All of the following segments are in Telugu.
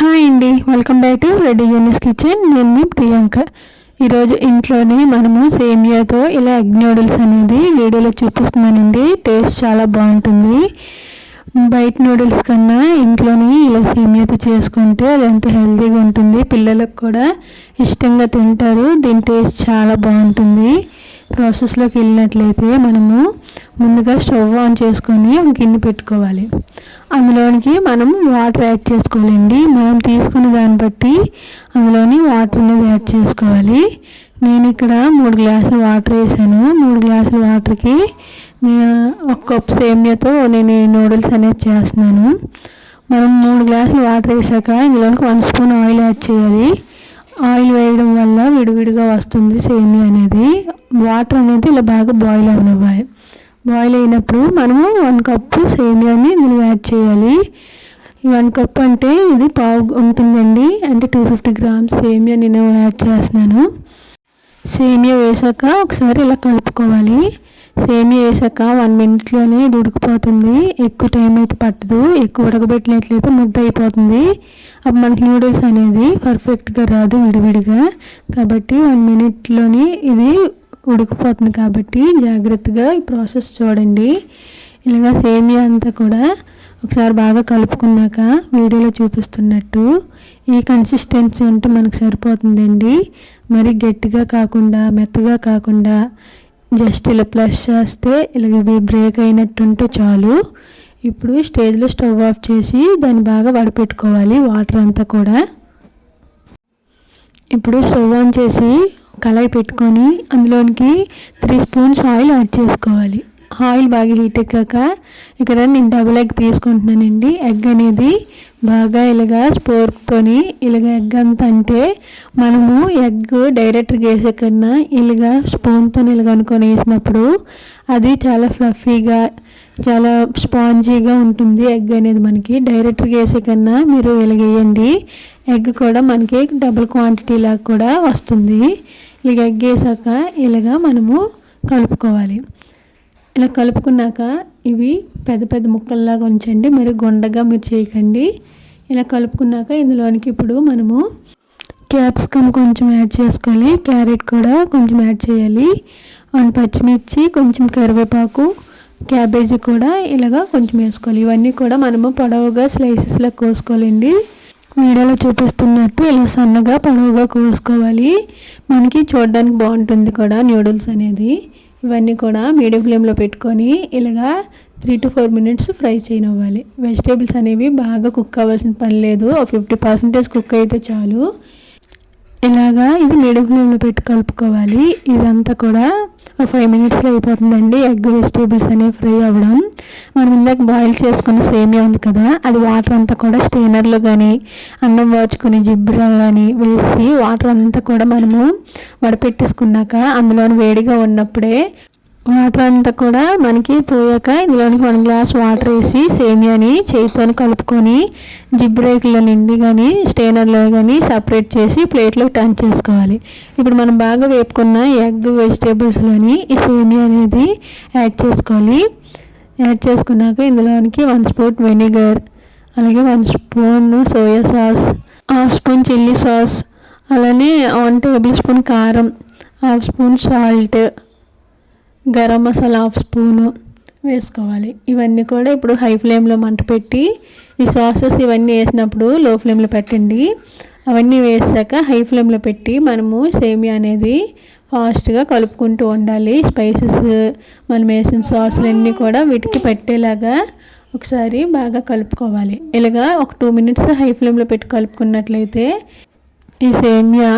హాయ్ అండి వెల్కమ్ బ్యాక్ టు రెడ్డి యూనిస్ కిచెన్ నేను మీ ప్రియాంక. ఈరోజు ఇంట్లోనే మనము సేమియాతో ఇలా ఎగ్ నూడిల్స్ అనేది వీడియోలో చూపిస్తున్నానండి. టేస్ట్ చాలా బాగుంటుంది. బయట నూడిల్స్ కన్నా ఇంట్లోనే ఇలా సేమియాతో చేసుకుంటే అది ఎంత హెల్తీగా ఉంటుంది. పిల్లలకు కూడా ఇష్టంగా తింటారు. దీని టేస్ట్ చాలా బాగుంటుంది. ప్రాసెస్లోకి వెళ్ళినట్లయితే మనము ముందుగా స్టవ్ ఆన్ చేసుకొని గిన్నె పెట్టుకోవాలి. అందులోనికి మనం వాటర్ యాడ్ చేసుకోవాలండి. మనం తీసుకున్న దాన్ని బట్టి అందులోని వాటర్ అనేది యాడ్ చేసుకోవాలి. నేను ఇక్కడ మూడు గ్లాసులు వాటర్ వేసాను. మూడు గ్లాసుల వాటర్కి ఒక కప్ సేమియాతో నేను నూడిల్స్ అనేది చేస్తున్నాను. మనం మూడు గ్లాసులు వాటర్ వేసాక ఇందులోనికి వన్ స్పూన్ ఆయిల్ యాడ్ చేయాలి. ఆయిల్ వేయడం వల్ల విడివిడిగా వస్తుంది సేమియా అనేది. వాటర్ అనేది ఇలా బాగా బాయిల్ అవనివ్వాలి. బాయిల్ అయినప్పుడు మనము వన్ కప్పు సేమియాని ఇందులో యాడ్ చేయాలి. వన్ కప్ అంటే ఇది పావు ఉంటుందండి. అంటే టూ ఫిఫ్టీ గ్రామ్స్ సేమియా నేను యాడ్ చేస్తున్నాను. సేమియా వేసాక ఒకసారి ఇలా కలుపుకోవాలి. సేమియా వేసాక వన్ మినిట్లోనే ఇది ఉడికిపోతుంది. ఎక్కువ టైం అయితే పట్టదు. ఎక్కువ ఉడకబెట్టినట్లయితే ముద్ద అయిపోతుంది. అప్పుడు మనకి నూడిల్స్ అనేది పర్ఫెక్ట్గా రాదు విడివిడిగా. కాబట్టి వన్ మినిట్లోనే ఇది ఉడికిపోతుంది కాబట్టి జాగ్రత్తగా ఈ ప్రాసెస్ చూడండి. ఇలాగా సేమియా అంతా కూడా ఒకసారి బాగా కలుపుకున్నాక వీడియోలో చూపిస్తున్నట్టు ఈ కన్సిస్టెన్సీ ఉంటే మనకు సరిపోతుందండి. మరి గట్టిగా కాకుండా మెత్తగా కాకుండా జస్ట్ ఇలా ప్లస్ చేస్తే ఇలాగ బ్రేక్ అయినట్టు ఉంటే చాలు. ఇప్పుడు స్టేజ్లో స్టవ్ ఆఫ్ చేసి దాన్ని బాగా వడపెట్టుకోవాలి వాటర్ అంతా కూడా. ఇప్పుడు స్టవ్ ఆన్ చేసి కళాయి పెట్టుకొని అందులోనికి త్రీ స్పూన్స్ ఆయిల్ యాడ్ చేసుకోవాలి. ఆయిల్ బాగా హీట్ ఎక్కాక ఇక్కడ నేను డబుల్ ఎగ్ తీసుకుంటున్నానండి. ఎగ్ అనేది బాగా ఇలాగా స్పోర్క్తోని ఇలాగ ఎగ్ అంత అంటే మనము ఎగ్ డైరెక్ట్గా వేసే కన్నా ఇలాగా స్పూన్తో ఇలాగ అనుకొని వేసినప్పుడు అది చాలా ఫ్లఫీగా చాలా స్పాంజీగా ఉంటుంది ఎగ్ అనేది మనకి. డైరెక్ట్గా వేసే కన్నా మీరు ఇలాగేయండి ఎగ్ కూడా మనకి డబుల్ క్వాంటిటీ లాగా కూడా వస్తుంది. ఇలాగ ఎగ్ వేసాక ఇలాగా మనము కలుపుకోవాలి. ఇలా కలుపుకున్నాక ఇవి పెద్ద పెద్ద ముక్కల్లాగా ఉంచండి. మరి గుండగా మీరు చేయకండి. ఇలా కలుపుకున్నాక ఇందులోనికి ఇప్పుడు మనము క్యాప్సికమ్ కొంచెం యాడ్ చేసుకోవాలి. క్యారెట్ కూడా కొంచెం యాడ్ చేయాలి. అండ్ పచ్చిమిర్చి కొంచెం కరివేపాకు క్యాబేజీ కూడా ఇలాగా కొంచెం వేసుకోవాలి. ఇవన్నీ కూడా మనము పొడవుగా స్లైసెస్లో కోసుకోవాలండి. వీడియోలో చూపిస్తున్నట్టు ఇలా సన్నగా పొడవుగా కోసుకోవాలి. మనకి చూడడానికి బాగుంటుంది కూడా న్యూడిల్స్ అనేది. ఇవన్నీ కూడా మీడియం ఫ్లేమ్లో పెట్టుకొని ఇలాగా three to four minutes fry చేయనివ్వాలి. Vegetables అనేవి బాగా కుక్ అవ్వాల్సిన పని లేదు. ఫిఫ్టీ పర్సెంటేజ్ కుక్ అయితే చాలు. ఇలాగా ఇది మీడియం ఫ్లేమ్లో పెట్టి కలుపుకోవాలి. ఇదంతా కూడా ఒక ఫైవ్ మినిట్స్లో అయిపోతుందండి. ఎగ్ వెజిటేబుల్స్ అనేవి ఫ్రై అవ్వడం. మనం ఇందాక బాయిల్ చేసుకున్న సేమియా ఉంది కదా అది వాటర్ అంతా కూడా స్టెయినర్లో కానీ అన్నం వాచుకుని జిబ్బులో కానీ వేసి వాటర్ అంతా కూడా మనము వడపెట్టేసుకున్నాక అందులో వేడిగా ఉన్నప్పుడే వాటర్ అంతా కూడా మనకి పోయాక ఇందులోనికి వన్ గ్లాస్ వాటర్ వేసి సేమియాని చేతితో కలుపుకొని జిబ్రేక్లో నిండి కానీ స్టెయినర్లో కానీ సపరేట్ చేసి ప్లేట్లో టర్న్ చేసుకోవాలి. ఇప్పుడు మనం బాగా వేపుకున్న ఎగ్ వెజిటేబుల్స్లోని ఈ సేమియా అనేది యాడ్ చేసుకోవాలి. యాడ్ చేసుకున్నాక ఇందులోనికి వన్ స్పూన్ వెనిగర్ అలాగే one spoon soya sauce half spoon chilli sauce అలానే వన్ టేబుల్ స్పూన్ కారం half spoon salt garam masala half spoon వేసుకోవాలి. ఇవన్నీ కూడా ఇప్పుడు హై ఫ్లేమ్లో మంట పెట్టి ఈ సాసెస్ ఇవన్నీ వేసినప్పుడు లో ఫ్లేమ్లో పెట్టండి. అవన్నీ వేసాక హై ఫ్లేమ్లో పెట్టి మనము సేమియా అనేది ఫాస్ట్గా కలుపుకుంటూ ఉండాలి. స్పైసెస్ మనం వేసిన సాసులన్నీ కూడా వీటికి పెట్టేలాగా ఒకసారి బాగా కలుపుకోవాలి. ఇలాగా ఒక టూ మినిట్స్ హై ఫ్లేమ్లో పెట్టి కలుపుకున్నట్లయితే ఈ సేమియా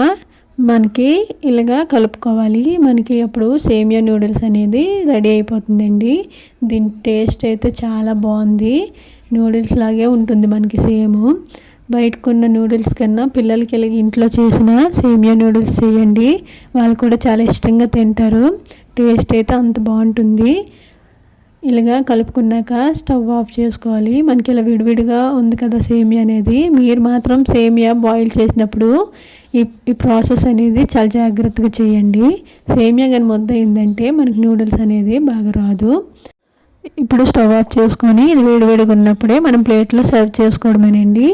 మనకి ఇలాగా కలుపుకోవాలి. మనకి అప్పుడు సేమియా నూడిల్స్ అనేది రెడీ అయిపోతుందండి. దీని టేస్ట్ అయితే చాలా బాగుంది. నూడిల్స్ లాగే ఉంటుంది మనకి సేమ్. బయట కొన్న నూడిల్స్ కన్నా పిల్లలకి ఇలాగ ఇంట్లో చేసిన సేమియా నూడిల్స్ చేయండి. వాళ్ళు కూడా చాలా ఇష్టంగా తింటారు. టేస్ట్ అయితే అంత బాగుంటుంది. ఇలాగా కలుపుకున్నాక స్టవ్ ఆఫ్ చేసుకోవాలి. మనకి ఇలా విడివిడిగా ఉంది కదా సేమియా అనేది. మీరు మాత్రం సేమియా బాయిల్ చేసినప్పుడు ఈ ఈ ప్రాసెస్ అనేది చాలా జాగ్రత్తగా చేయండి. సేమియా కానీ మొద్ద అయిందంటే మనకి నూడిల్స్ అనేది బాగా రాదు. ఇప్పుడు స్టవ్ ఆఫ్ చేసుకొని ఇది వేడివేడిగా ఉన్నప్పుడే మనం ప్లేట్లో సర్వ్ చేసుకోవడమేనండి.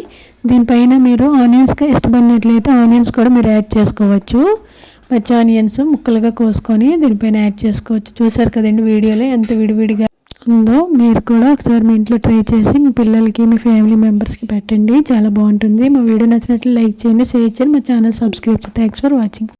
దీనిపైన మీరు ఆనియన్స్గా ఇష్టపడినట్లయితే ఆనియన్స్ కూడా మీరు యాడ్ చేసుకోవచ్చు. పచ్చి ఆనియన్స్ ముక్కలుగా కోసుకొని దీనిపైన యాడ్ చేసుకోవచ్చు. చూసారు కదండి వీడియోలో ఎంత విడివిడిగా ఉందో మీరు కూడా ఒకసారి మీ ఇంట్లో ట్రై చేసి మీ పిల్లలకి మీ ఫ్యామిలీ మెంబర్స్కి పెట్టండి. చాలా బాగుంటుంది. మా వీడియో నచ్చినట్లు లైక్ చేయండి షేర్ చేయండి. మా channel subscribe thanks for watching